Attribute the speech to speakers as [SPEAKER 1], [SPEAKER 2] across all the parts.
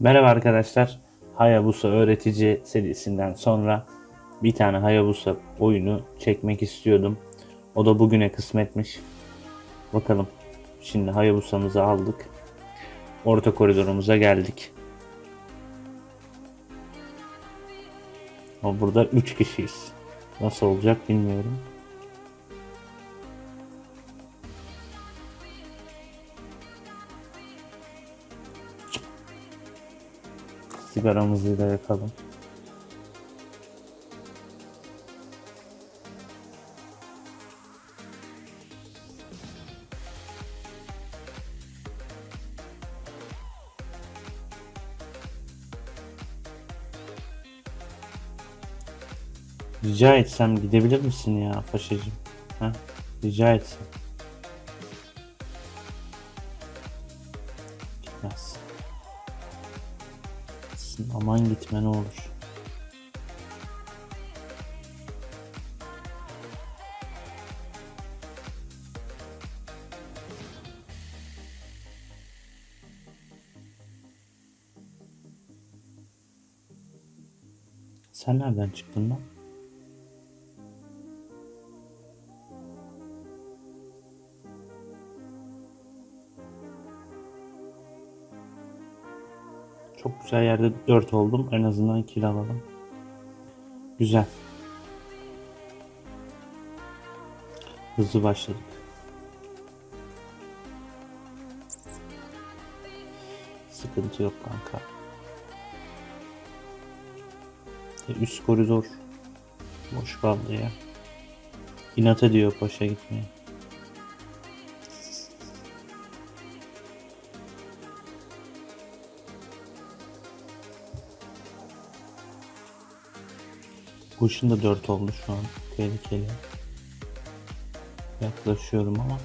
[SPEAKER 1] Merhaba arkadaşlar. Hayabusa öğretici serisinden sonra bir tane Hayabusa oyunu çekmek istiyordum. O da bugüne kısmetmiş. Bakalım. Şimdi Hayabusa'mızı aldık. Orta koridorumuza geldik. Ama burada 3 kişiyiz. Nasıl olacak bilmiyorum. Sigaramızı da yakalım. Rica etsem gidebilir misin ya paşacığım? Ha? Rica etsem. Aman gitme ne olur. Sen nereden çıktın lan? Çok güzel yerde 4 oldum. En azından kill alalım. Güzel. Hızlı başladık. Sıkıntı yok kanka. E, Üst koridor boş kaldı ya. İnat ediyor paşa gitmeye. Kuşun da 4 oldu şu an. Tehlikeli. Yaklaşıyorum ama.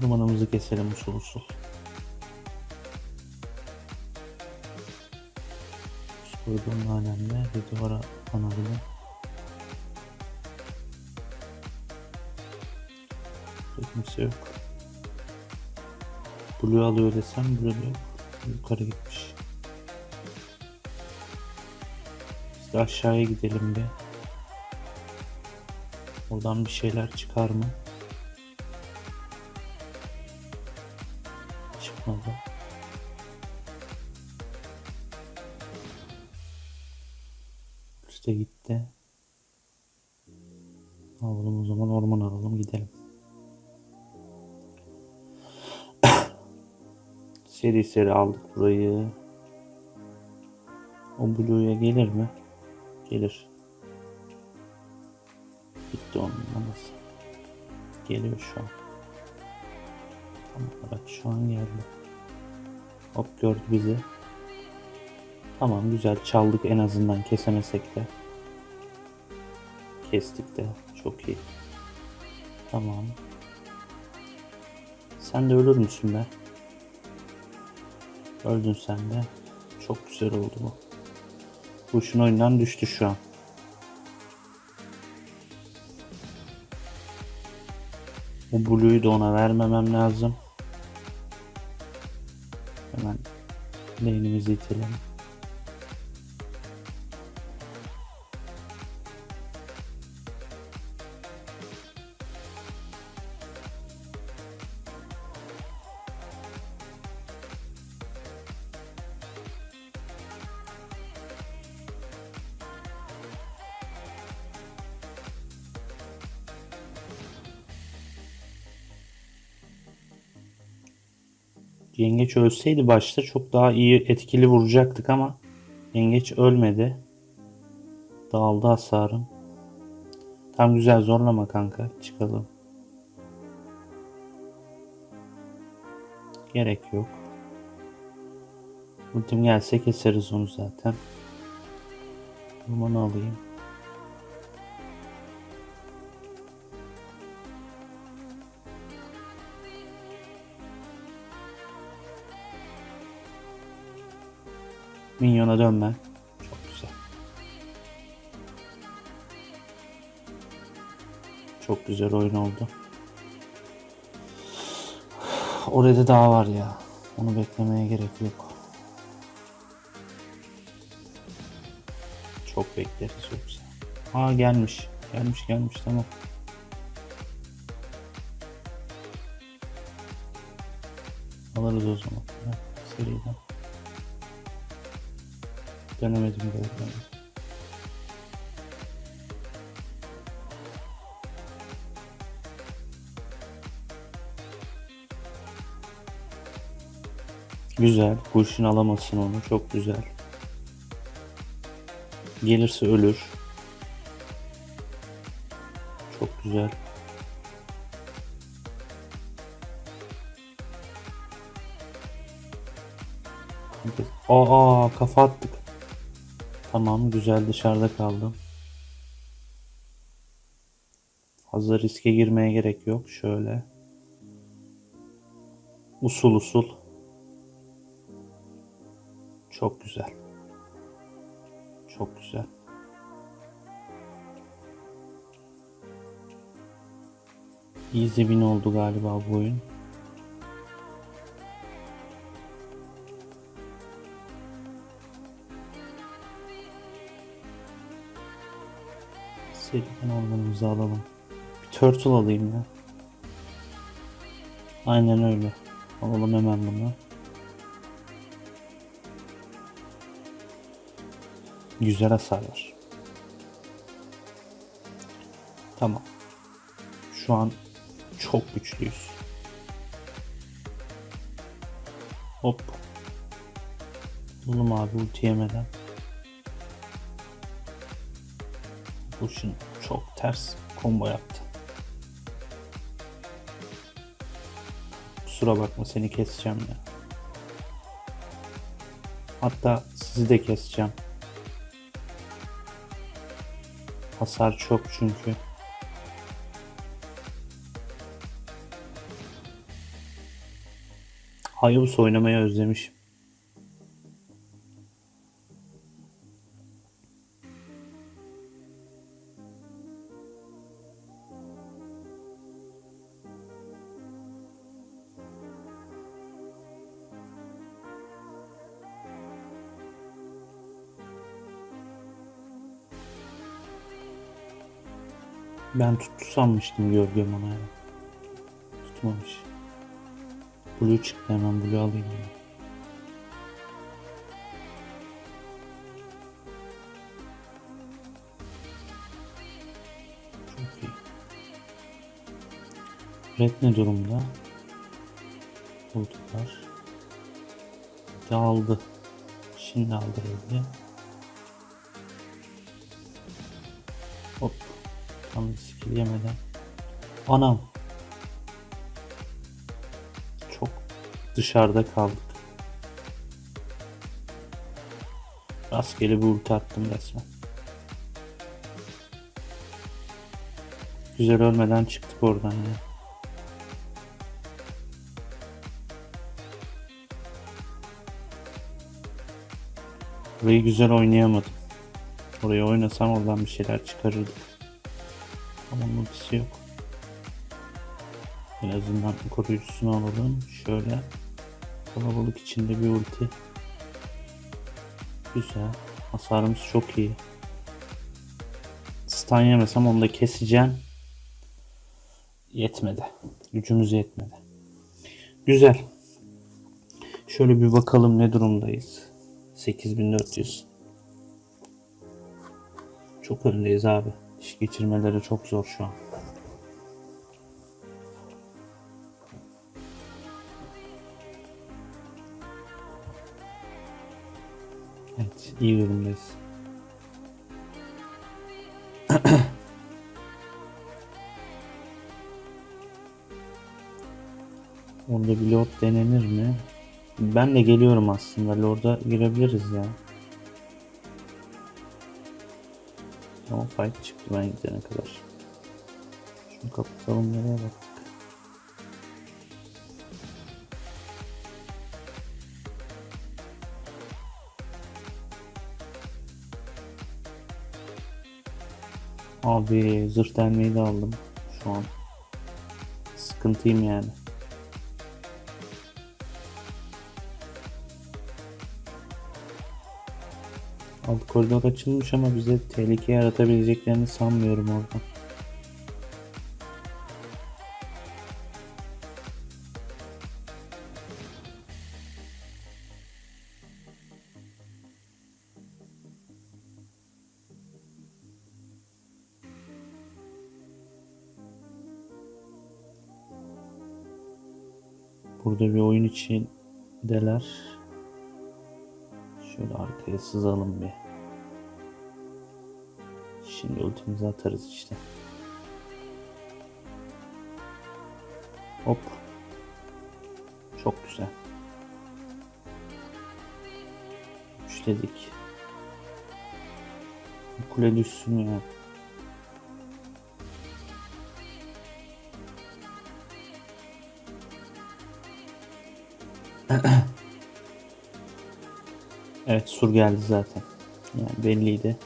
[SPEAKER 1] Numaramızı keselim usul usul. Koridorun alemde bir duvara anabilir. Kimse yok. Blue alıyor desem Blue yok. Yukarı gitmiş. Biz de aşağıya gidelim bir. Oradan bir şeyler çıkar mı? Çıkmadı. Üste gitti. Alalım o zaman orman alalım gidelim. Seri seri aldık burayı. O Blue'ya gelir mi? Gelir. Gitti onun maması. Geliyor şu an. Tam olarak şu an geldi. Hop gördü bizi. Tamam güzel çaldık en azından kesemesek de. Kestik de çok iyi. Tamam. Sen de ölür müsün be? Öldün sen de. Çok güzel oldu bu. Kuşun oyundan düştü şu an. Bu Blue'yu da ona vermemem lazım. Hemen lane'imizi itelim. Yengeç ölseydi başta çok daha iyi etkili vuracaktık ama yengeç ölmedi. Dağıldı hasarım. Tam güzel zorlama kanka. Çıkalım. Gerek yok. Ultim gelse keseriz onu zaten. Bunu alayım. Minyona dönme. Çok güzel. Çok güzel oyun oldu. orada daha var ya. Onu beklemeye gerek yok. Çok bekleriz yoksa. Aa gelmiş. Gelmiş gelmiş tamam. Alırız o zaman. Seriden. Dönemedim böyle. Güzel. Kurşun alamasın onu. Çok güzel. Gelirse ölür. Çok güzel. Aa kafa attık. Tamam güzel dışarıda kaldım. Fazla riske girmeye gerek yok. Şöyle. Usul usul. Çok güzel. Çok güzel. Easy win oldu galiba bu oyun. Seriden ormanımızı alalım. Bir turtle alayım ya. Aynen öyle. Alalım hemen bunu. Güzel hasar. Tamam. Şu an çok güçlüyüz. Hop. Buldum abi ulti yemeden. Bu şimdi çok ters combo yaptı. Kusura bakma seni keseceğim ya. Hatta sizi de keseceğim. Hasar çok çünkü. Hayabusa oynamayı özlemişim. Ben tuttu sanmıştım gölgem ona ya. Tutmamış. Blue çıktı hemen blue alayım. ya. Çok iyi. Red ne durumda? Buldular. Bir de aldı. Şimdi aldı Red'i. Tam skill yemeden. Anam. Çok dışarıda kaldık. Rastgele bir ulti attım resmen. Güzel ölmeden çıktık oradan ya. Burayı güzel oynayamadım. Oraya oynasam oradan bir şeyler çıkarırdık. Ama ultisi yok. En azından koruyucusunu alalım. Şöyle kalabalık içinde bir ulti. Güzel. Hasarımız çok iyi. Stun yemesem onu da keseceğim. Yetmedi. Gücümüz yetmedi. Güzel. Şöyle bir bakalım ne durumdayız. 8400. Çok öndeyiz abi. İş geçirmeleri çok zor şu an. Evet, iyi durumdayız. Orada bir lord denenir mi? Ben de geliyorum aslında. Lord'a girebiliriz ya. Ama fight çıktı ben gidene kadar. Şunu kapatalım nereye baktık. Abi zırh delmeyi de aldım şu an. Sıkıntıyım yani. Alt koridor açılmış ama bize tehlike yaratabileceklerini sanmıyorum orada. Burada bir oyun içindeler. Şöyle arkaya sızalım bir. Şimdi ultimizi atarız işte. Hop. Çok güzel. Üçledik. Bu Kule düşsün ya. Evet sur geldi zaten. Yani belliydi.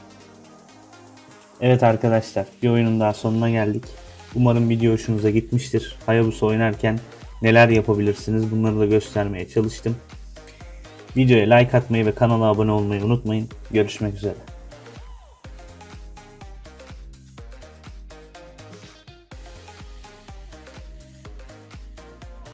[SPEAKER 1] Evet arkadaşlar bir oyunun daha sonuna geldik. Umarım video hoşunuza gitmiştir. Hayabusa oynarken neler yapabilirsiniz bunları da göstermeye çalıştım. Videoya like atmayı ve kanala abone olmayı unutmayın. Görüşmek üzere.